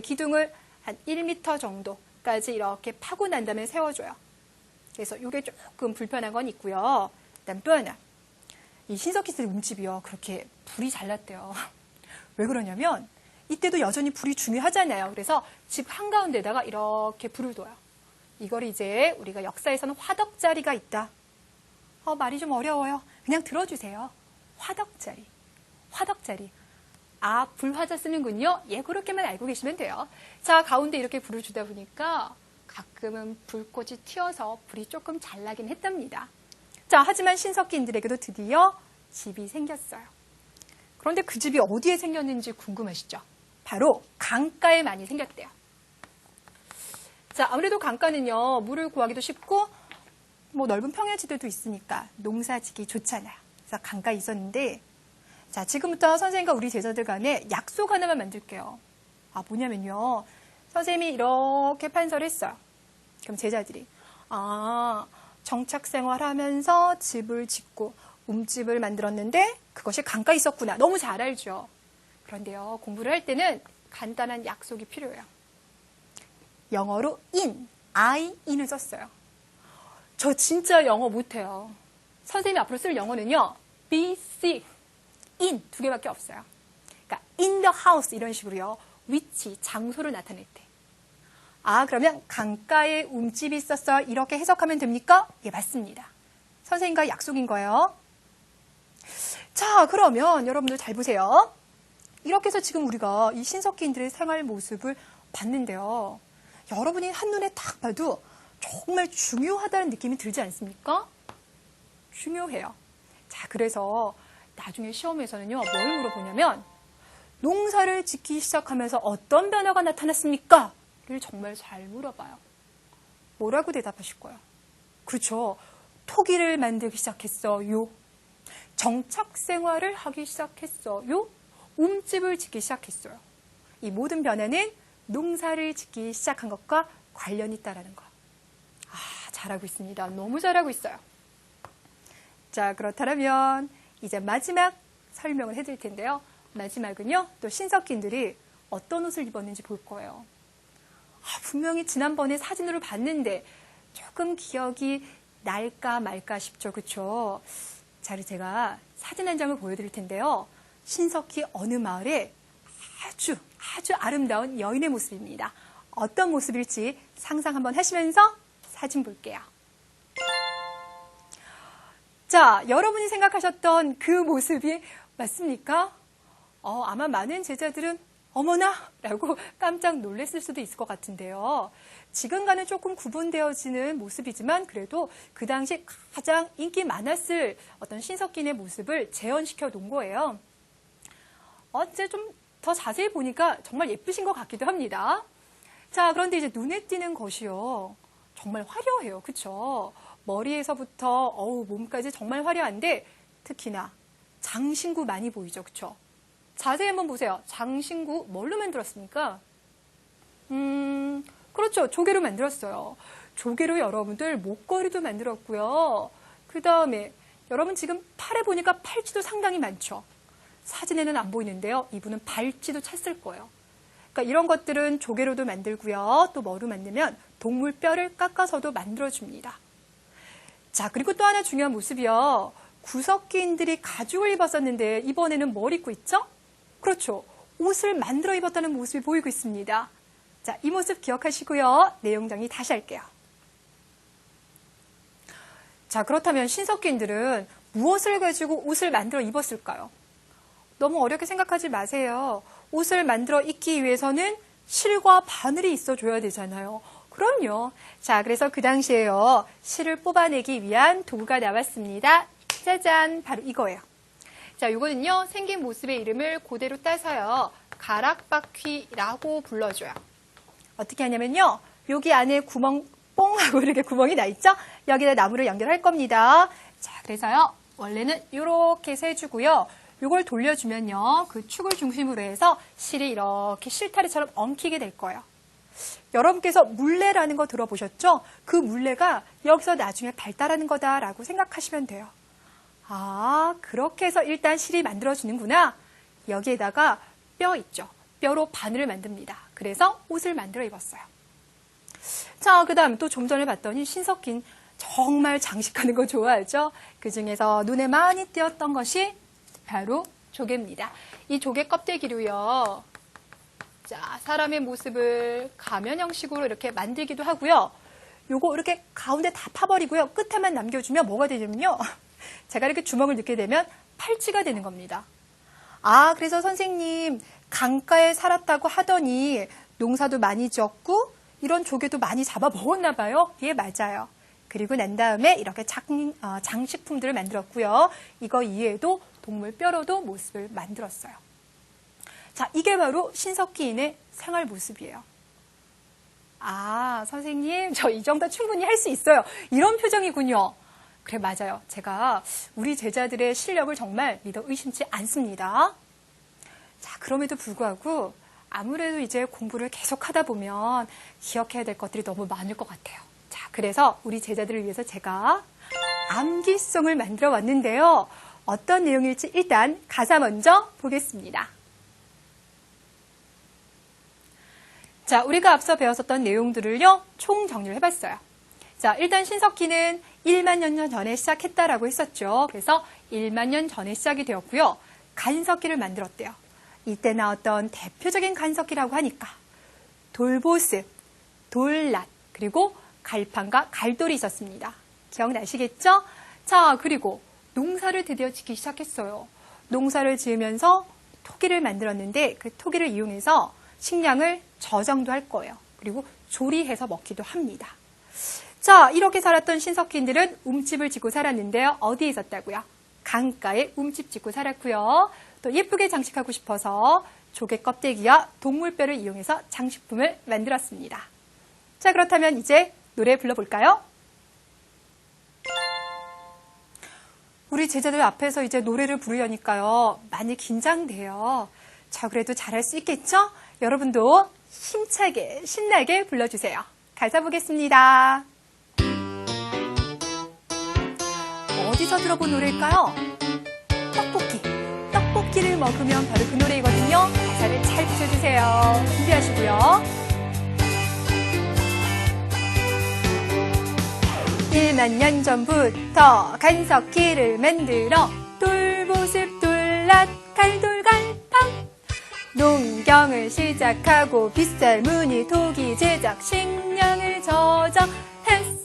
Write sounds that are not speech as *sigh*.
기둥을 한 1m 정도까지 이렇게 파고 난 다음에 세워줘요. 그래서 이게 조금 불편한 건 있고요. 그다음 또 하나. 이 신석기슬 움집이요. 그렇게 불이 잘 났대요. *laughs* 왜 그러냐면 이때도 여전히 불이 중요하잖아요. 그래서 집 한가운데다가 이렇게 불을 둬요. 이걸 이제 우리가 역사에서는 화덕자리가 있다. 어, 말이 좀 어려워요. 그냥 들어주세요. 화덕자리. 화덕자리. 아, 불화자 쓰는군요. 예, 그렇게만 알고 계시면 돼요. 자, 가운데 이렇게 불을 주다 보니까 가끔은 불꽃이 튀어서 불이 조금 잘 나긴 했답니다. 자, 하지만 신석기인들에게도 드디어 집이 생겼어요. 그런데 그 집이 어디에 생겼는지 궁금하시죠? 바로 강가에 많이 생겼대요. 자, 아무래도 강가는요, 물을 구하기도 쉽고, 뭐 넓은 평야지대도 있으니까 농사 짓기 좋잖아요. 그래서 강가에 있었는데, 자, 지금부터 선생님과 우리 제자들 간에 약속 하나만 만들게요. 아, 뭐냐면요. 선생님이 이렇게 판서를 했어요. 그럼 제자들이, 아, 정착 생활하면서 집을 짓고 움집을 만들었는데 그것이 강가에 있었구나. 너무 잘 알죠. 그런데요, 공부를 할 때는 간단한 약속이 필요해요. 영어로 in, I, in을 썼어요. 저 진짜 영어 못해요. 선생님이 앞으로 쓸 영어는요, be, see, in 두 개밖에 없어요. 그러니까 in the house 이런 식으로요. 위치, 장소를 나타낼 때. 아, 그러면 강가에 움집이 있었어. 이렇게 해석하면 됩니까? 예, 맞습니다. 선생님과 약속인 거예요. 자, 그러면 여러분들 잘 보세요. 이렇게 해서 지금 우리가 이 신석기인들의 생활 모습을 봤는데요. 여러분이 한눈에 딱 봐도 정말 중요하다는 느낌이 들지 않습니까? 중요해요. 자, 그래서 나중에 시험에서는요, 뭘 물어보냐면, 농사를 짓기 시작하면서 어떤 변화가 나타났습니까? 를 정말 잘 물어봐요. 뭐라고 대답하실 거예요? 그렇죠. 토기를 만들기 시작했어요. 정착 생활을 하기 시작했어요. 움집을 짓기 시작했어요. 이 모든 변화는 농사를 짓기 시작한 것과 관련이 있다라는 거. 아, 잘하고 있습니다. 너무 잘하고 있어요. 자, 그렇다면 이제 마지막 설명을 해드릴 텐데요. 마지막은요, 또 신석기인들이 어떤 옷을 입었는지 볼 거예요. 아, 분명히 지난번에 사진으로 봤는데 조금 기억이 날까 말까 싶죠. 그쵸? 자, 제가 사진 한 장을 보여드릴 텐데요. 신석기 어느 마을에 아주, 아주 아름다운 여인의 모습입니다. 어떤 모습일지 상상 한번 하시면서 사진 볼게요. 자, 여러분이 생각하셨던 그 모습이 맞습니까? 어, 아마 많은 제자들은 어머나! 라고 *laughs* 깜짝 놀랐을 수도 있을 것 같은데요. 지금과는 조금 구분되어지는 모습이지만 그래도 그 당시 가장 인기 많았을 어떤 신석기의 모습을 재현시켜 놓은 거예요. 어째 좀 더 자세히 보니까 정말 예쁘신 것 같기도 합니다. 자, 그런데 이제 눈에 띄는 것이요. 정말 화려해요. 그쵸? 머리에서부터 어우 몸까지 정말 화려한데 특히나 장신구 많이 보이죠. 그쵸? 자세히 한번 보세요. 장신구 뭘로 만들었습니까? 음, 그렇죠. 조개로 만들었어요. 조개로 여러분들 목걸이도 만들었고요. 그 다음에 여러분 지금 팔에 보니까 팔찌도 상당히 많죠. 사진에는 안 보이는데요. 이분은 발찌도 찼을 거예요. 그러니까 이런 것들은 조개로도 만들고요. 또 뭐로 만들면 동물 뼈를 깎아서도 만들어줍니다. 자, 그리고 또 하나 중요한 모습이요. 구석기인들이 가죽을 입었었는데 이번에는 뭘 입고 있죠? 그렇죠. 옷을 만들어 입었다는 모습이 보이고 있습니다. 자, 이 모습 기억하시고요. 내용 정리 다시 할게요. 자, 그렇다면 신석기인들은 무엇을 가지고 옷을 만들어 입었을까요? 너무 어렵게 생각하지 마세요. 옷을 만들어 입기 위해서는 실과 바늘이 있어줘야 되잖아요. 그럼요. 자, 그래서 그 당시에요. 실을 뽑아내기 위한 도구가 나왔습니다. 짜잔, 바로 이거예요. 자, 이거는요, 생긴 모습의 이름을 그대로 따서요, 가락바퀴라고 불러줘요. 어떻게 하냐면요, 여기 안에 구멍, 뽕 하고 이렇게 구멍이 나 있죠? 여기다 나무를 연결할 겁니다. 자, 그래서요, 원래는 이렇게 해서 해주고요. 이걸 돌려주면요, 그 축을 중심으로 해서 실이 이렇게 실타래처럼 엉키게 될 거예요. 여러분께서 물레라는 거 들어보셨죠? 그 물레가 여기서 나중에 발달하는 거다라고 생각하시면 돼요. 아, 그렇게 해서 일단 실이 만들어지는구나. 여기에다가 뼈 있죠. 뼈로 바늘을 만듭니다. 그래서 옷을 만들어 입었어요. 자, 그 다음 또 좀 전에 봤더니 신석긴 정말 장식하는 거 좋아하죠? 그 중에서 눈에 많이 띄었던 것이 바로 조개입니다. 이 조개 껍데기로요. 자, 사람의 모습을 가면 형식으로 이렇게 만들기도 하고요. 요거 이렇게 가운데 다 파버리고요. 끝에만 남겨주면 뭐가 되냐면요. *laughs* 제가 이렇게 주먹을 넣게 되면 팔찌가 되는 겁니다. 아, 그래서 선생님, 강가에 살았다고 하더니 농사도 많이 지었고 이런 조개도 많이 잡아 먹었나 봐요. 예, 맞아요. 그리고 난 다음에 이렇게 장, 어, 장식품들을 만들었고요. 이거 이외에도 동물 뼈로도 모습을 만들었어요. 자, 이게 바로 신석기인의 생활 모습이에요. 아, 선생님, 저 이 정도 충분히 할 수 있어요. 이런 표정이군요. 그래, 맞아요. 제가 우리 제자들의 실력을 정말 믿어 의심치 않습니다. 자, 그럼에도 불구하고 아무래도 이제 공부를 계속 하다 보면 기억해야 될 것들이 너무 많을 것 같아요. 자, 그래서 우리 제자들을 위해서 제가 암기송을 만들어 왔는데요. 어떤 내용일지 일단 가사 먼저 보겠습니다. 자, 우리가 앞서 배웠었던 내용들을요, 총 정리를 해봤어요. 자, 일단 신석기는 1만 년 전에 시작했다라고 했었죠. 그래서 1만 년 전에 시작이 되었고요. 간석기를 만들었대요. 이때 나왔던 대표적인 간석기라고 하니까 돌보습, 돌랏, 그리고 갈판과 갈돌이 있었습니다. 기억나시겠죠? 자, 그리고 농사를 드디어 짓기 시작했어요. 농사를 지으면서 토기를 만들었는데 그 토기를 이용해서 식량을 저장도 할 거예요. 그리고 조리해서 먹기도 합니다. 자, 이렇게 살았던 신석기인들은 움집을 짓고 살았는데요. 어디에 있었다고요? 강가에 움집 짓고 살았고요. 또 예쁘게 장식하고 싶어서 조개 껍데기와 동물뼈를 이용해서 장식품을 만들었습니다. 자, 그렇다면 이제 노래 불러볼까요? 우리 제자들 앞에서 이제 노래를 부르려니까요. 많이 긴장돼요. 자, 그래도 잘할 수 있겠죠? 여러분도 힘차게, 신나게 불러주세요. 가사 보겠습니다. 어디서 들어본 노래일까요? 떡볶이. 떡볶이를 먹으면 바로 그 노래이거든요. 가사를 잘 붙여주세요. 준비하시고요. 1만 년 전부터 간석기를 만들어 돌보습 돌랏 갈돌갈팡 농경을 시작하고 빗살 무늬 토기 제작 식량을 저장했어